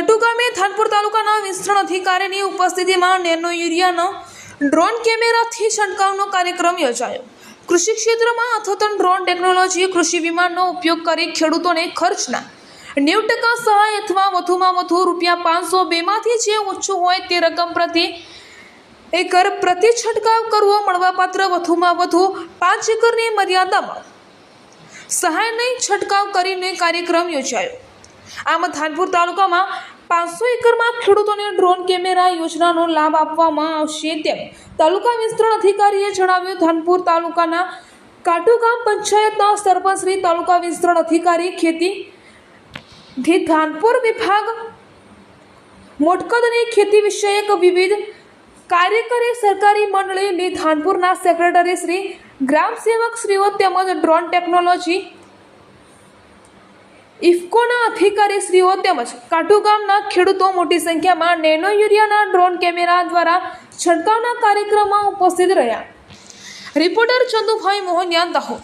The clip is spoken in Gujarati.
કટુ ગામે થાનપુર તાલુકાના વિસ્તરણ અધિકારીની ઉપસ્થિતિમાં નેનો યુરિયાનો ડ્રોન કેમેરાથી છંટકાવનો કાર્યક્રમ યોજાયો. કૃષિ ક્ષેત્રમાં અથોતન ડ્રોન ટેકનોલોજી, કૃષિ વીમાનો ઉપયોગ કરી ખેડૂતોને ખર્ચના નેવું ટકા સહાય અથવા વધુમાં વધુ રૂપિયા પાંચસો બેમાંથી જે ઓછું હોય તે રકમ પ્રતિ એકર પ્રતિ છંટકાવ કરવો મળવાપાત્ર વધુમાં વધુ પાંચ એકરની મર્યાદામાં સહાય નહીં છંટકાવ કરીને કાર્યક્રમ યોજાયો. આમ ધાનપુર તાલુકામાં પાંચસો એકરમાં ખેડૂતોને ડ્રોન કેમેરા યોજનાનો લાભ આપવામાં આવશે તેમ તાલુકા વિસ્તરણ અધિકારીએ જણાવ્યું, ધાનપુર તાલુકાના કાટુ ગામ પંચાયતના સરપંચશ્રી તાલુકા વિસ્તરણ અધિકારી ખેતી ધાનપુર વિભાગ મોટકદની ખેતી વિષયક વિવિધ કાર્યકારી સરકારી મંડળીની ધાનપુરના સેક્રેટરી શ્રી ગ્રામ સેવક શ્રીઓ તેમજ ડ્રોન ટેકનોલોજી ઇફકોના અધિકારી શ્રીઓ તેમજ કાઠુ ગામના ખેડૂતો મોટી સંખ્યામાં નેનો યુરિયાના ડ્રોન કેમેરા દ્વારા છંટકાવના કાર્યક્રમમાં ઉપસ્થિત રહ્યા. રિપોર્ટર ચંદુભાઈ મોહનિયા દાહોદ.